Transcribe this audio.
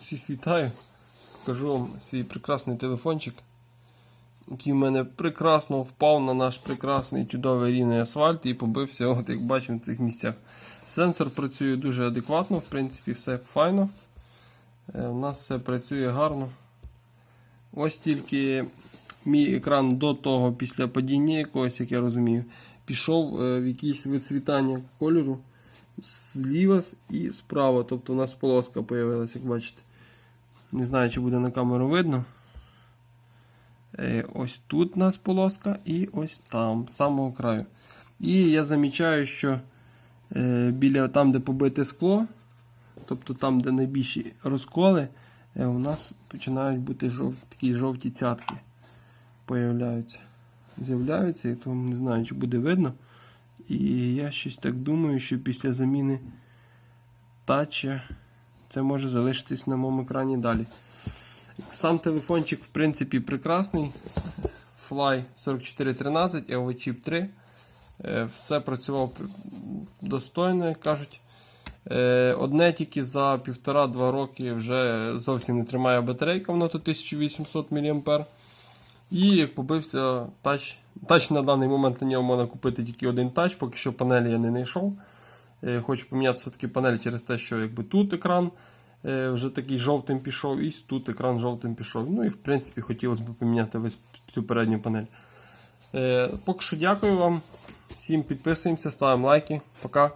Всіх вітаю. Покажу вам свій прекрасний телефончик, який в мене прекрасно впав на наш прекрасний чудовий рівний асфальт і побився, от як бачимо, в цих місцях. Сенсор працює дуже адекватно, в принципі, все файно. Е, У нас все працює гарно. Ось тільки мій екран до того, після падіння якогось, як я розумію, пішов е, в якісь вицвітання кольору зліва і справа. Тобто у нас полоска з'явилася, як бачите. Не знаю, чи буде на камеру видно. Е, Ось тут у нас полоска і ось там, з самого краю. І я замічаю, що е, біля там, де побите скло, тобто там, де найбільші розколи, е, у нас починають бути жов... такі жовті цятки. Появляються. З'являються, і тому не знаю, чи буде видно. І я щось так думаю, що після заміни тача це може залишитись на моєму екрані далі. Сам телефончик, в принципі, прекрасний. Fly 4413, EVO Chip 3. Е, Все працював достойно, як кажуть. Е, Одне тільки за півтора-два роки вже зовсім не тримає батарейка, воно тут 1800 мАh. І як побився тач. Тач на даний момент на нього можна купити тільки один тач, поки що панелі я не знайшов. Е, Хочу поміняти все-таки панель через те, що якби тут екран е, вже такий жовтим пішов, і тут екран жовтим пішов. Ну і в принципі хотілося б поміняти весь всю передню панель. Е, Поки що дякую вам. Всім підписуємося, ставимо лайки. Пока.